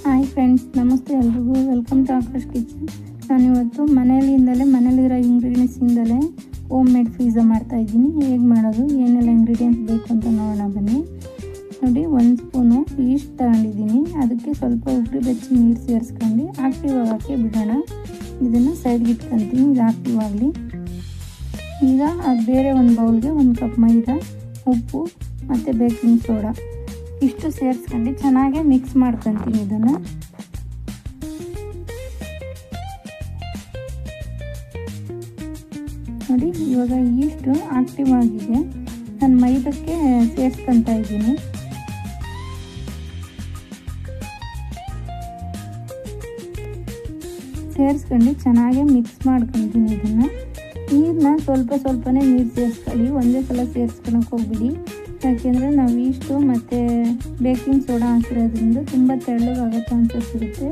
Hi friends ನಮಸ್ತೆ ಎಲ್ರಿಗೂ. Welcome to Akash kitchen ನಾನಿವತ್ತು ಮನೆಯಲ್ಲಿಂದಲೇ ಮನೇಲಿರೋ ಇಂಗ್ರೀಡಿಯೆಂಟ್ಸಿಂದಲೇ ಹೋಮ್ ಮೇಡ್ ಪಿಜ್ಜಾ ಮಾಡ್ತಾ ಇದ್ದೀನಿ. ಹೇಗೆ ಮಾಡೋದು, ಏನೆಲ್ಲ ಇಂಗ್ರೀಡಿಯೆಂಟ್ಸ್ ಬೇಕು ಅಂತ ನೋಡೋಣ ಬನ್ನಿ. ನೋಡಿ, ಒಂದು ಸ್ಪೂನು ಈಸ್ಟ್ ತಗೊಂಡಿದ್ದೀನಿ. ಅದಕ್ಕೆ ಸ್ವಲ್ಪ ಉಗ್ರಿ ಬೆಚ್ಚಿ ನೀರು ಸೇರಿಸ್ಕೊಂಡು ಆಕ್ಟಿವ್ ಆಗೋಕ್ಕೆ ಬಿಡೋಣ. ಇದನ್ನು ಸೈಡ್ಗೆ ಇಟ್ಕೊತೀನಿ. ಇದು ಆಕ್ಟಿವ್ ಆಗಲಿ. ಈಗ ಬೇರೆ ಒಂದು ಬೌಲ್ಗೆ ಒಂದು ಕಪ್ ಮೈದಾ, ಉಪ್ಪು ಮತ್ತು ಬೇಕಿಂಗ್ ಸೋಡಾ ಇಷ್ಟು ಸೇರಿಸ್ಕೊಂಡು ಚೆನ್ನಾಗಿ ಮಿಕ್ಸ್ ಮಾಡ್ಕೊತೀನಿ ಇದನ್ನು. ನೋಡಿ, ಇವಾಗ ಈಸ್ಟು ಆಕ್ಟಿವ್ ಆಗಿದೆ. ನಾನು ಮೈದಕ್ಕೆ ಸೇರಿಸ್ಕೊತಾ ಇದ್ದೀನಿ. ಸೇರಿಸ್ಕೊಂಡು ಚೆನ್ನಾಗಿ ಮಿಕ್ಸ್ ಮಾಡ್ಕೊತೀನಿ ಇದನ್ನು. ನೀರನ್ನ ಸ್ವಲ್ಪ ಸ್ವಲ್ಪನೇ ನೀರು ಸೇರಿಸ್ಕೊಳ್ಳಿ. ಒಂದೇ ಸಲ ಸೇರಿಸ್ಕೊಳಕ್ಕೆ ಹೋಗ್ಬಿಡಿ. ಯಾಕೆಂದರೆ ನಾವು ಇಷ್ಟು ಮತ್ತು ಬೇಕಿಂಗ್ ಸೋಡಾ ಹಾಕಿರೋದ್ರಿಂದ ತುಂಬ ತೆಳ್ಳಗಾಗ ಚಾನ್ಸಸ್ ಇರುತ್ತೆ.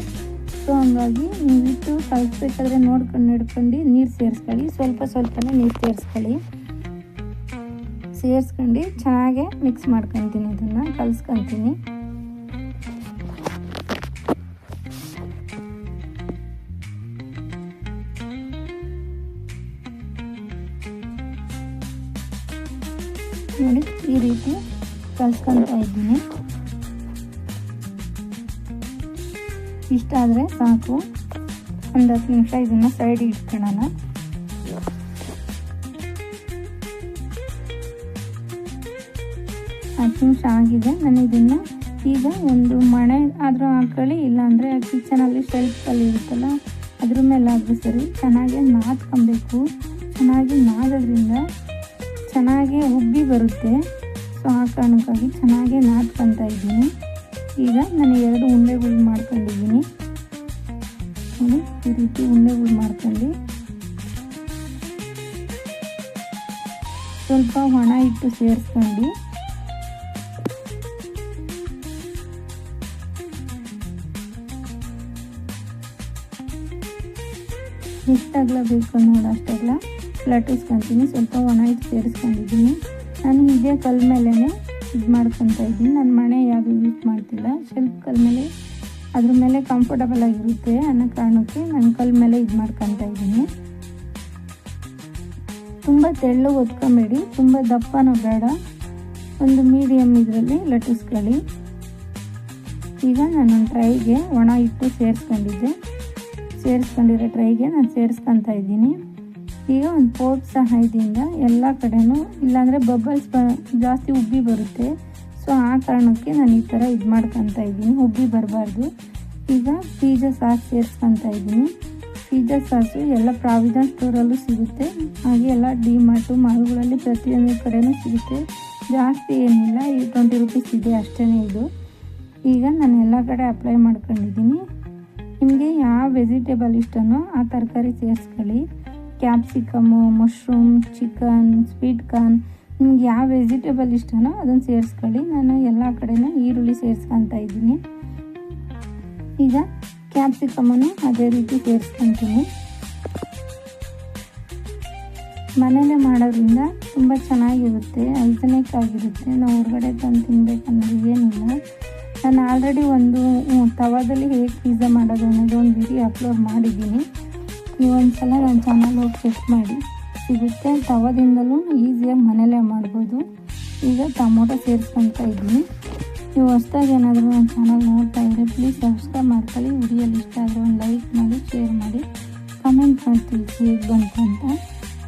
ಸೊ ಹಂಗಾಗಿ ನೀವು ಇಟ್ಟು ಕಲಿಸ್ಬೇಕಾದ್ರೆ ನೋಡ್ಕೊಂಡು ಹಿಡ್ಕೊಂಡು ನೀರು ಸೇರಿಸ್ಕೊಳ್ಳಿ. ಸ್ವಲ್ಪ ಸ್ವಲ್ಪನೇ ನೀರು ಸೇರಿಸ್ಕೊಳ್ಳಿ. ಸೇರಿಸ್ಕೊಂಡು ಚೆನ್ನಾಗೆ ಮಿಕ್ಸ್ ಮಾಡ್ಕೊತೀನಿ ಇದನ್ನು, ಕಲಿಸ್ಕೊತೀನಿ. ನೋಡಿ ಈ ರೀತಿ ಕಲ್ಸ್ಕೊತಾ ಇದ್ದೀನಿ. ಇಷ್ಟಾದರೆ ಸಾಕು. ಒಂದು ಹತ್ತು ನಿಮಿಷ ಇದನ್ನು ಸೈಡ್ ಇಟ್ಕೊಳ್ಳೋಣ. ಹತ್ತು ನಿಮಿಷ ಆಗಿದೆ. ನಾನು ಇದನ್ನು ಈಗ ಒಂದು ಮಣೆ ಆದರೂ ಹಾಕೊಳ್ಳಿ, ಇಲ್ಲಾಂದರೆ ಕಿಚನಲ್ಲಿ ಶೆಲ್ಫಲ್ಲಿ ಇರುತ್ತಲ್ಲ, ಅದ್ರ ಮೇಲೆ ಆದರೂ ಸರಿ. ಚೆನ್ನಾಗಿ ನಾದ್ಕೊಬೇಕು. ಚೆನ್ನಾಗಿ ನಾದೋದ್ರಿಂದ ಚೆನ್ನಾಗಿ ಉಬ್ಬಿ ಬರುತ್ತೆ. ಸೊ ಆ ಕಾರಣಕ್ಕಾಗಿ ಚೆನ್ನಾಗಿ ನಾದ್ಕೊತಾ ಇದ್ದೀನಿ. ಈಗ ನಾನು ಎರಡು ಉಂಡೆಗಳು ಮಾಡ್ಕೊಂಡಿದ್ದೀನಿ. ಈ ರೀತಿ ಉಂಡೆಗಳು ಮಾಡ್ಕೊಂಡು. ಸ್ವಲ್ಪ ಒಣ ಇಟ್ಟು ಸೇರಿಸ್ಕೊಂಡು. ಎಷ್ಟಾಗ್ಲ ಬೇಕು ನೋಡು ಲಟ್ಟಿಸ್ಕೊತೀನಿ ಸ್ವಲ್ಪ ಒಣ ಇಟ್ಟು ಸೇರಿಸ್ಕೊಂಡಿದ್ದೀನಿ. ನಾನು ಇದೇ ಕಲ್ ಮೇಲೇ ಇದು ಮಾಡ್ಕೊತಾ ಇದ್ದೀನಿ. ನನ್ನ ಮನೆ ಯಾವುದು ಯೂಸ್ ಮಾಡ್ತಿಲ್ಲ. ಶೆಲ್ಫ್ ಕಲ್ ಮೇಲೆ ಅದ್ರ ಮೇಲೆ ಕಂಫರ್ಟಬಲ್ ಆಗಿರುತ್ತೆ ಅನ್ನೋ ಕಾರಣಕ್ಕೆ ನಾನು ಕಲ್ ಮೇಲೆ ಇದು ಮಾಡ್ಕೊತಾ ಇದ್ದೀನಿ. ತುಂಬ ತೆಳ್ಳು ಒತ್ಕೊಬೇಡಿ. ತುಂಬ ದಪ್ಪನೂ ಬೇಡ. ಒಂದು ಮೀಡಿಯಮ್ ಇದರಲ್ಲಿ ಲಟ್ಟಿಸ್ಕೊಳ್ಳಿ ಈಗ ನಾನು ಟ್ರೈಗೆ ಒಣ ಇಟ್ಟು ಸೇರಿಸ್ಕೊಂಡಿದ್ದೆ. ಸೇರಿಸ್ಕೊಂಡಿರೋ ಟ್ರೈಗೆ ನಾನು ಸೇರಿಸ್ಕೊತಾ ಇದ್ದೀನಿ. ಈಗ ಒಂದು ಪೋರ್ಟ್ ಸಹಾಯದಿಂದ ಎಲ್ಲ ಕಡೆನೂ, ಇಲ್ಲಾಂದರೆ ಬಬಲ್ಸ್ ಬ, ಜಾಸ್ತಿ ಉಬ್ಬಿ ಬರುತ್ತೆ. ಸೊ ಆ ಕಾರಣಕ್ಕೆ ನಾನು ಈ ಥರ ಇದು ಮಾಡ್ಕೊತಾ ಇದ್ದೀನಿ. ಉಬ್ಬಿ ಬರಬಾರ್ದು. ಈಗ ಪಿಜ್ಜಾ ಸಾಸ್ ಸೇರಿಸ್ಕೊತಾ ಇದ್ದೀನಿ. ಪಿಜ್ಜಾ ಸಾಸು ಎಲ್ಲ ಪ್ರಾವಿಡನ್ ಸ್ಟೋರಲ್ಲೂ ಸಿಗುತ್ತೆ. ಹಾಗೆ ಎಲ್ಲ ಡಿ ಮಾರ್ಟು ಮಾಲ್ಗಳಲ್ಲಿ ಪ್ರತಿಯೊಂದು ಕಡೆಯೂ ಸಿಗುತ್ತೆ. ಜಾಸ್ತಿ ಏನಿಲ್ಲ. ಈ ಟ್ವೆಂಟಿ ರುಪೀಸ್ ಇದೆ ಅಷ್ಟೇ ಇದು. ಈಗ ನಾನು ಎಲ್ಲ ಕಡೆ ಅಪ್ಲೈ ಮಾಡ್ಕೊಂಡಿದ್ದೀನಿ. ನಿಮಗೆ ಯಾವ ವೆಜಿಟೇಬಲ್ ಇಷ್ಟನೋ ಆ ತರಕಾರಿ ಸೇರಿಸ್ಕೊಳ್ಳಿ. Capsicum mushroom chicken sweet corn ನಿಮ್ಗೆ ಯಾವ ವೆಜಿಟೇಬಲ್ ಇಷ್ಟನೋ ಅದನ್ನು ಸೇರಿಸ್ಕೊಳ್ಳಿ. ನಾನು ಎಲ್ಲ ಕಡೆನೂ ಈರುಳ್ಳಿ ಸೇರಿಸ್ಕೊತಾ ಇದ್ದೀನಿ. ಈಗ ಕ್ಯಾಪ್ಸಿಕಮನ್ನು ಅದೇ ರೀತಿ ಸೇರಿಸ್ಕೊತೀನಿ. ಮನೇಲೆ ಮಾಡೋದ್ರಿಂದ ತುಂಬ ಚೆನ್ನಾಗಿರುತ್ತೆ ಹೈಜನಿಕ್ ಆಗಿರುತ್ತೆ. ನಾವು ಹೊರಗಡೆ ತಂದು ತಿನ್ಬೇಕನ್ನೋದು ಏನಿಲ್ಲ. ನಾನು ಆಲ್ರೆಡಿ ಒಂದು ತವಾದಲ್ಲಿ ಹೇಗೆ ಪಿಜ್ಜಾ ಮಾಡೋದು ಅನ್ನೋದು ಒಂದು ವಿಡಿಯೋ ಅಪ್ಲೋಡ್ ಮಾಡಿದ್ದೀನಿ. ನೀವು ಒಂದ್ಸಲ ನನ್ನ ಚಾನಲ್ ಹೋಗಿ ಚೆಕ್ ಮಾಡಿ. ಸಿಗುತ್ತೆ ತವದಿಂದಲೂ ಈಸಿಯಾಗಿ ಮನೆಯಲ್ಲೇ ಮಾಡ್ಬೋದು. ಈಗ ಟೊಮೊಟೊ ಸೇರಿಸ್ಕೊತಾ ಇದ್ದೀನಿ. ನೀವು ಹೊಸ್ದಾಗಿ ಏನಾದರೂ ನನ್ನ ಚಾನಲ್ ನೋಡ್ತಾ ಇದ್ದರೆ ಪ್ಲೀಸ್ ಸಬ್ಸ್ಕ್ರೈಬ್ ಮಾಡ್ಕೊಳ್ಳಿ. ವಿಡಿಯೋಲಿ ಇಷ್ಟ ಆದರೆ ಒಂದು ಲೈಕ್ ಮಾಡಿ ಶೇರ್ ಮಾಡಿ ಕಮೆಂಟ್ ಮಾಡಿ ತಿಳಿಸಿ ಹೇಗೆ ಬಂತು ಅಂತ.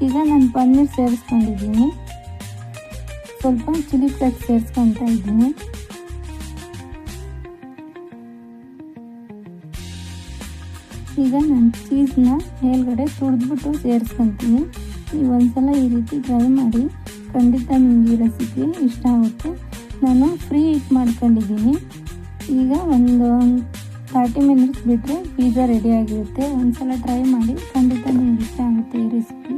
ಈಗ ನಾನು ಪನ್ನೀರ್ ಸೇರಿಸ್ಕೊಂಡಿದ್ದೀನಿ. ಸ್ವಲ್ಪ ಚಿಲ್ಲಿ ಫ್ಲೇಕ್ಸ್ ಸೇರಿಸ್ಕೊತಾ ಇದ್ದೀನಿ. ಈಗ ನಾನು ಚೀಸ್ನ ಮೇಲ್ಗಡೆ ತುಳಿದ್ಬಿಟ್ಟು ಸೇರಿಸ್ಕೊತೀನಿ. ನೀವು ಒಂದ್ಸಲ ಈ ರೀತಿ ಟ್ರೈ ಮಾಡಿ, ಖಂಡಿತ ನಿಮಗೆ ಈ ರೆಸಿಪಿ ಇಷ್ಟ ಆಗುತ್ತೆ. ನಾನು ಫ್ರೀ ಹೀಟ್ ಮಾಡ್ಕೊಂಡಿದ್ದೀನಿ. ಈಗ ಒಂದು ತರ್ಟಿ ಮಿನಿಟ್ಸ್ ಬಿಟ್ಟರೆ ಪಿಜ್ಜಾ ರೆಡಿ ಆಗಿರುತ್ತೆ. ಒಂದ್ಸಲ ಟ್ರೈ ಮಾಡಿ, ಖಂಡಿತ ನಿಮ್ಗೆ ಇಷ್ಟ ಆಗುತ್ತೆ ಈ ರೆಸಿಪಿ